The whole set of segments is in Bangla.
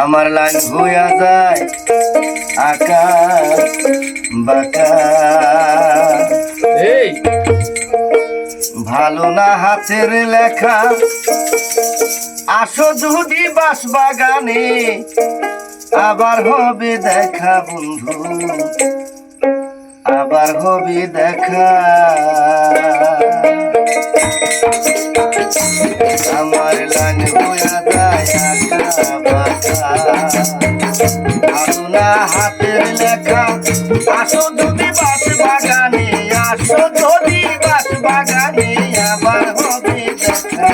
আমার লাইন হইয়া যায় আকা বাকা। ভালো না হাতের লেখা। আসো যদি বাস বাগানে আবার হবে দেখা বন্ধু আবার হবে দেখা। বাকা হাতের লেখা, আসো যদি বাস বাগানে আসো যদি বাস বাগানে আবার হবে দেখা,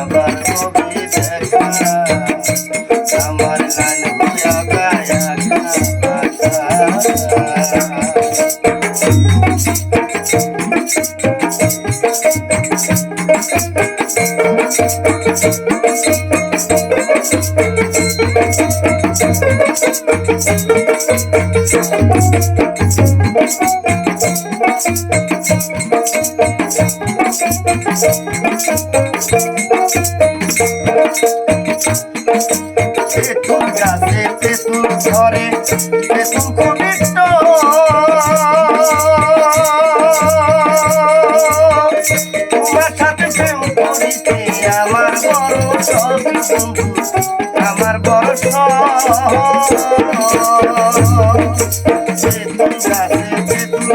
আবার হবে দেখা। আমার গান হইয়া গায়া। তেঁতুল গাছে তেঁতুল ধরে তেঁতুল কবিষ্ট তোমার সাথে প্রেম করিতে আমার বড় শখ বন্ধু বড় শখ তেঁতুল গাছে তেঁতুল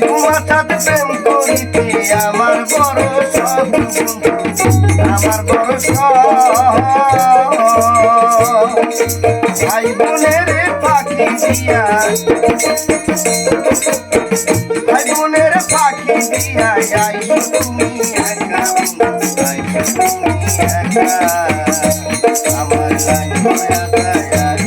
তোমার সাথে প্রেম করিতে আমার বড় বন্ধু, আমার শখ ভাই বোনের পাখি দিয়া। ভাই বোনের পাখি দিয়া যাই। তুমি একা বন্ধু, তুমি একা। আমার লাইন হইয়া যায়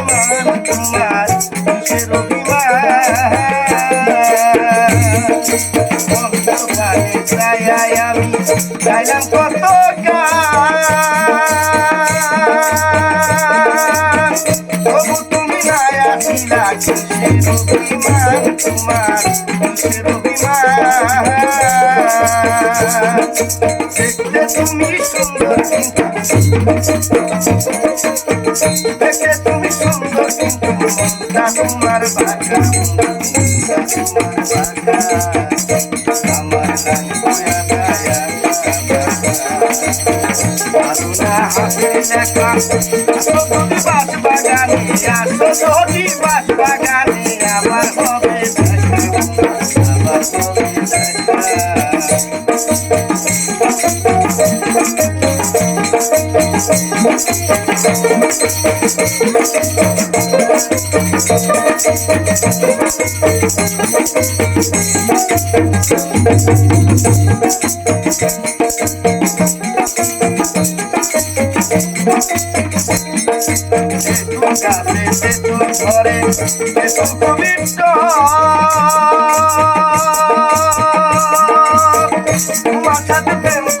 ছায়ায় আমি গাইলাম কত তবু তুমি নাই আসিলা কিসের অভিমান তোমার কিসের অভিমান দেখতে তুমি সুন্দর দেখতে তুমি সুন্দর কিন্তু তোমার বাঁকা তোমার বাঁকা আমার গান হইয়া গায়া ভালো না হাতে লেখা আসো যদি বাস তেঁতুল পবিত্র সাথে প্রেম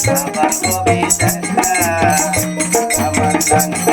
আমার গান পুরা গায়া আমার